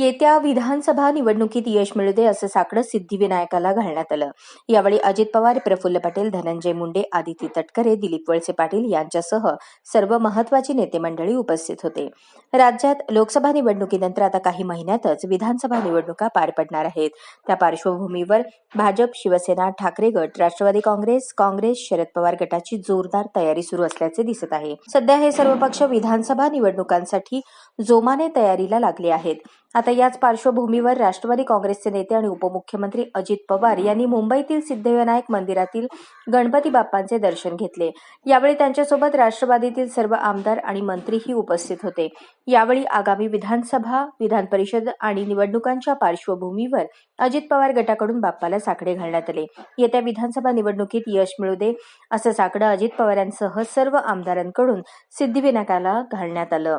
येत्या विधानसभा निवडणुकीत यश मिळू दे असं साकडं सिद्धिविनायकाला घालण्यात आलं. यावेळी अजित पवार प्रफुल्ल पटेल धनंजय मुंडे आदिती तटकरे दिलीप वळसे पाटील यांच्यासह सर्व महत्वाची नेते मंडळी उपस्थित होते. राज्यात लोकसभा निवडणुकीनंतर आता काही महिन्यातच विधानसभा निवडणुका पार पडणार आहेत. त्या पार्श्वभूमीवर भाजप शिवसेना ठाकरे गट राष्ट्रवादी काँग्रेस काँग्रेस शरद पवार गटाची जोरदार तयारी सुरू असल्याचे दिसत आहे. सध्या हे सर्व पक्ष विधानसभा निवडणुकांसाठी जोमाने तयारीला लागले आहेत. आता याच पार्श्वभूमीवर राष्ट्रवादी काँग्रेसचे नेते आणि उपमुख्यमंत्री अजित पवार यांनी मुंबईतील सिद्धिविनायक मंदिरातील गणपती बाप्पांचे दर्शन घेतले. यावेळी त्यांच्यासोबत राष्ट्रवादीतील सर्व आमदार आणि मंत्रीही उपस्थित होते. यावेळी आगामी विधानसभा विधान परिषद आणि निवडणुकांच्या पार्श्वभूमीवर अजित पवार गटाकडून बाप्पाला साकडे घालण्यात आले. येत्या विधानसभा निवडणुकीत यश मिळू दे असं साकडं अजित पवारांसह सर्व आमदारांकडून सिद्धिविनायकाला घालण्यात आलं.